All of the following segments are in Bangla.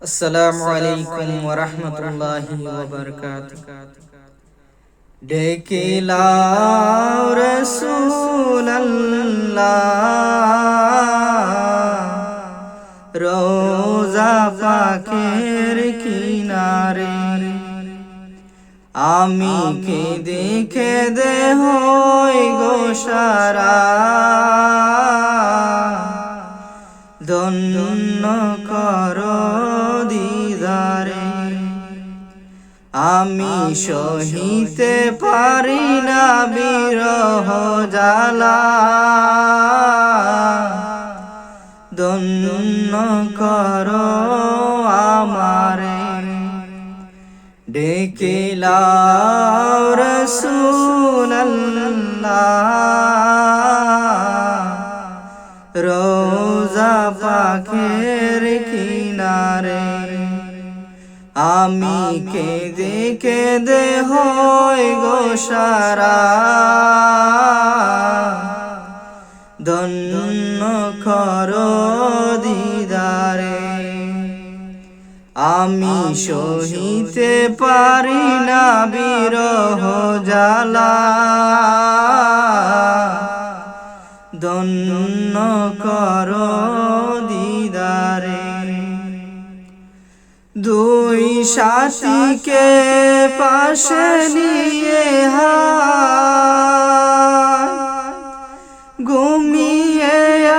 আসসালামু আলাইকুম ওয়া রাহমাতুল্লাহি ওয়া বারাকাতুহু ডেকিলাও রাসূলুল্লাহ রোজা পাকের কিনারে আমি কে দেখে দে হই গো সারা সহিতে পারি না বিরহ জালা ধন্য কর আমারে। রসুল্লাহ রোজা পাখের কিনারে আমি কে দেখে দে হয় গো সারা। ধন্য কর দিদারে। আমি সহিতে পারি না বিরহ জালা ধন্য কর দিদারে। দুই সাথীকে পাশে নিয়ে ঘুমিয়ে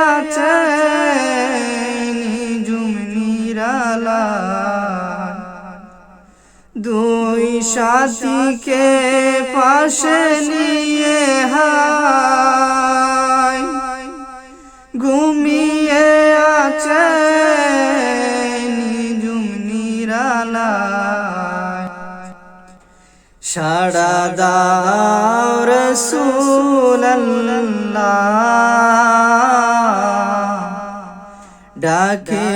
আছে জুমনিরালা দুই সাথীকে পাশে নিয়ে হায় দাও রসুল্লাহ ডাকে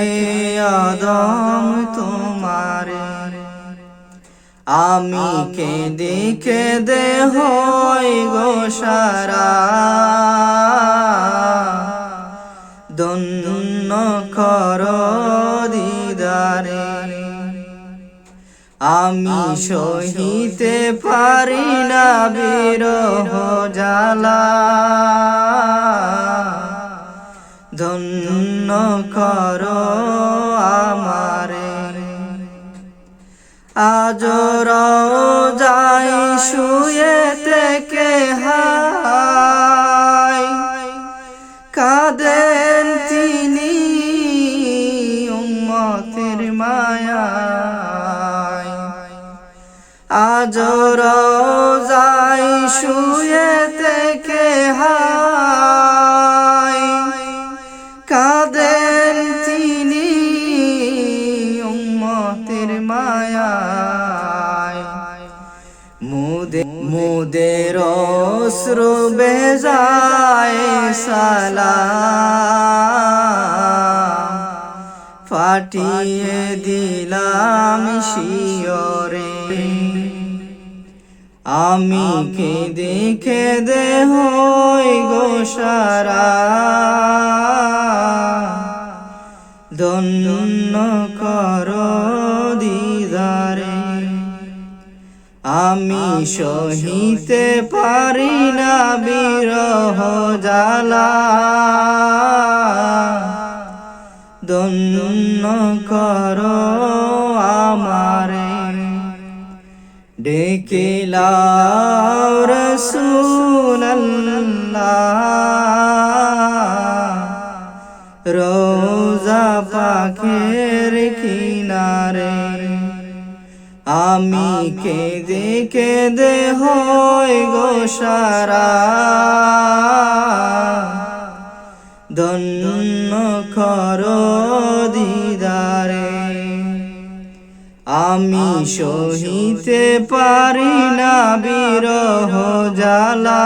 আদম তোমারে। আমি কে দেখে দে হই গো সারা। দন্য কর দিদারে। আমি সহিতে পারি না বিরহ জালা ধন্য কর আমারে। আজ যাই শুয়ে আজ যাই শুয়ে থেকে হাই। কাদেন তিনি উম্মতের মায়ায়? মুদে মুদের অশ্রু বেজায় সালা ফাটিয়ে দিলাম শিয়রে। আমি কে দেখে দে হই গো সারা। ধন্য কর দিদারে। আমি সহিতে পারি না বিরহ জালা ধন্য কর আমারে। রসুল্লাহ রোজা পাখের কিনারে আমি কে দেখে দে হই গো সারা। ধন্য কর আমি সহিতে পারি না বিরহ জালা